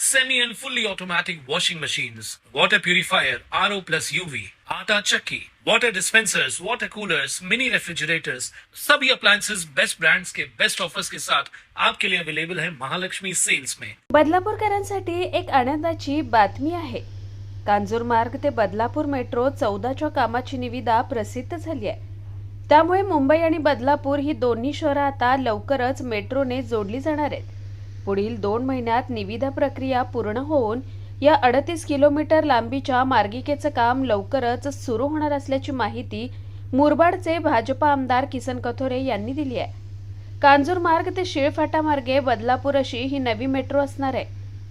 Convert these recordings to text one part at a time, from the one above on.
semi and fully automatic washing machines, water purifier, RO plus UV, आटा चक्की, water dispensers, water coolers, mini refrigerators, सभी appliances best brands के best offers के साथ आपके लिए अवेलेबल है महालक्ष्मी सेल्स में। बदलापूरकरांसाठी एक आनंदाची बातमी आहे. कांजूर मार्ग ते बदलापूर मेट्रो चौदाच्या कामाची निविदा प्रसिद्ध झाली आहे. त्यामुळे मुंबई आणि बदलापूर ही दोन्ही शहरं आता लवकरच मेट्रोने जोडली जाणार आहेत. पुढील दोन महिन्यात निविदा प्रक्रिया पूर्ण होऊन या अडतीस किलोमीटर लांबीच्या मार्गिकेचं काम लवकरच सुरू होणार असल्याची माहिती मुरबाडचे भाजपा आमदार किसन कथोरे यांनी दिली आहे. कांजूर मार्ग ते शिळफाटा मार्गे बदलापूर अशी ही नवी मेट्रो असणार आहे.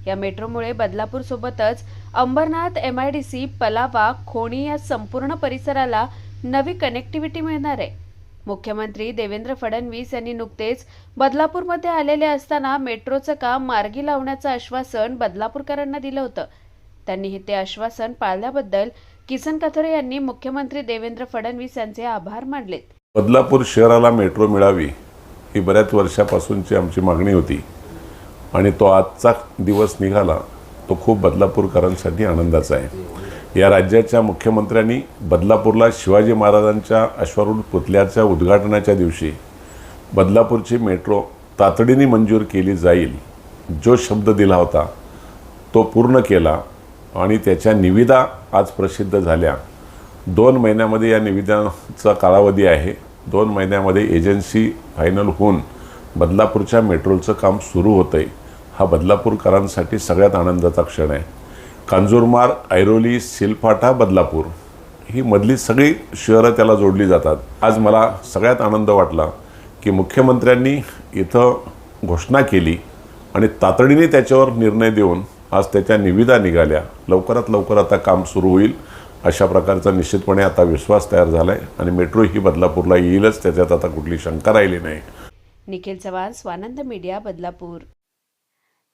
या मेट्रोमुळे बदलापूर सोबतच Ambernath M I D C Palava Khoni या संपूर्ण परिसराला नवी कनेक्टिव्हिटी मिळणार आहे. मुख्यमंत्री देवेंद्र फडणवीस यांनी नुकतेच बदलापूरमध्ये आलेले असताना मेट्रोचं काम मार्गी लावण्याचं आश्वासन बदलापूरकरांना दिलं होतं. त्यांनी हे ते आश्वासन पाळल्याबद्दल किसन कथोरे यांनी मुख्यमंत्री देवेंद्र फडणवीस यांचे आभार मानलेत. बदलापूर शहराला मेट्रो मिळावी ही बऱ्याच वर्षापासूनची आमची मागणी होती आणि तो आजचा दिवस निघाला तो खूप बदलापूरकरांसाठी आनंदाचा आहे. या राज्याच्या मुख्यमंत्र्यांनी बदलापूरला शिवाजी महाराजांच्या अश्वारूढ पुतल्याच्या उद्घाटनाच्या दिवशी बदलापूरची मेट्रो तातडीने मंजूर केली जाईल जो शब्द दिला होता तो पूर्ण केला आणि त्याच्या निविदा आज प्रसिद्ध झाल्या. दोन महिन्यामध्ये या निविदाचा कालावधी आहे. दोन महिन्यामध्ये एजन्सी फायनल होऊन बदलापूरच्या मेट्रोचं काम सुरू होतं आहे हा बदलापूरकरांसाठी सगळ्यात आनंदाचा क्षण आहे. कांजूरमार्ग ऐरोली सिलफाटा बदलापूर. ही मधली सगळी शहरं त्याला जोडली जातात. आज मला सगळ्यात आनंद वाटला की मुख्यमंत्र्यांनी इथं घोषणा केली आणि तातडीने त्याच्यावर निर्णय देऊन आज त्याच्या निविदा निघाल्या. लवकरात लवकर आता काम सुरू होईल अशा प्रकारचा निश्चितपणे आता विश्वास तयार झाला आहे आणि मेट्रो ही बदलापूरला येईलच. त्याच्यात आता कुठली शंका राहिली नाही. निखिल चव्हाण स्वानंद मीडिया बदलापूर.